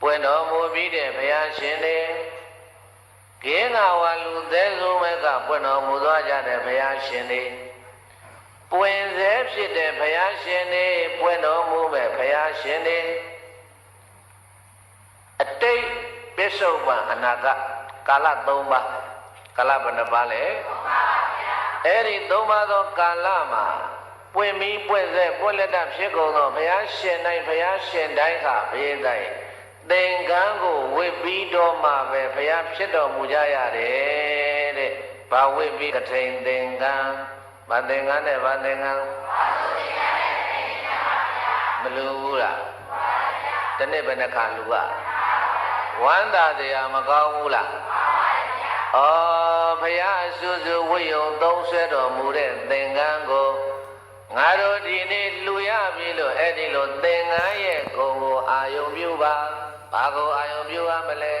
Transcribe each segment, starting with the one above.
ပွင့်တော်မူပြီးတဲ့ဘုရားရှင်တွေကေငါဝလူသေးစုံမဲ့ကပွင့်တော်မူသွားကြတဲ့ဘုရားရှင်တွေပွင့်စေဖြစ်တဲ့ဘုရားရှင်တွေပွင့်တော်မူမဲ့ဘုရားရှင်တွေအတိတ်ပစ္စုပန်အနာဂတ်ကာလ၃ပါးကာလဘယ်နှပါးလဲအဲ့ဒီ၃ပါးသောကာလမှာပွင့်ပြီးပွင့်စေပွင့်လက်တဖြစ်ကုန်သောဘုရားရှင်တိုင်းဘုရားရှင်တိုင်းကဘေးတိုင်း သင်္ကန်းကိုဝစ်ပြီးတော့မှပဲဘုရားဖြစ်တော်မူကြရတယ်တဲ့။ဘာဝစ်ပြီးကထိန်သင်္ကန်းဗသင်္ကန်းနဲ့ဗသင်္ကန်းမလူဘူးလား။တနေ့ဘယ်နှခါလူကဝမ်းသာတရားမကောင်းဘူးလား။ဩဘုရားအဆူဆူဝိယုံသုံးဆွဲတော်မူတဲ့သင်္ကန်းကိုငါတို့ဒီနေ့လူရပြီလို့အဲ့ဒီလိုသင်္ကန်းရဲ့ဂုံကိုအာယုံပြုပါ ဘာကိုအာယုံပြုရမလဲ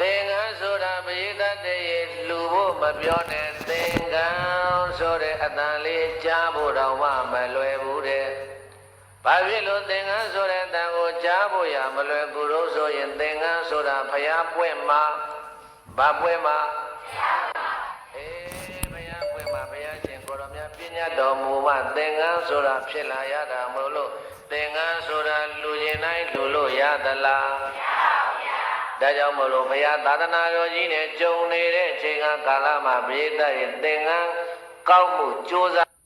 သင်္ကန်းဆိုတာပရိသတ်တည်းရဲ့လူဖို့မပြောနဲ့သင်္ကန်းဆိုတဲ့အတန်လေးကြားဖို့တော့မှမလွယ်ဘူးတဲ့ဘာဖြစ်လို့သင်္ကန်းဆိုတဲ့အတန်ကိုကြားဖို့ရမလွယ်ကူလို့ဆိုရင်သင်္ကန်းဆိုတာဖျားပွင့်မှာဘာပွင့်မှာအေးဘုရားပွင့်မှာဘုရားရှင်ကိုရောမြတ်ပညာတော်မူမှသင်္ကန်းဆိုတာဖြစ်လာရတာမဟုတ်လို့ တိုင်းလူလို့ရသလားဒါကြောင့်မလို့ဘုရားသာသနာတော်ကြီးနဲ့ကြုံနေတဲ့အချိန်ကကာလမှာပြိတ္တရဲ့သင်္ကန်းကောက်မှုကြိုးစား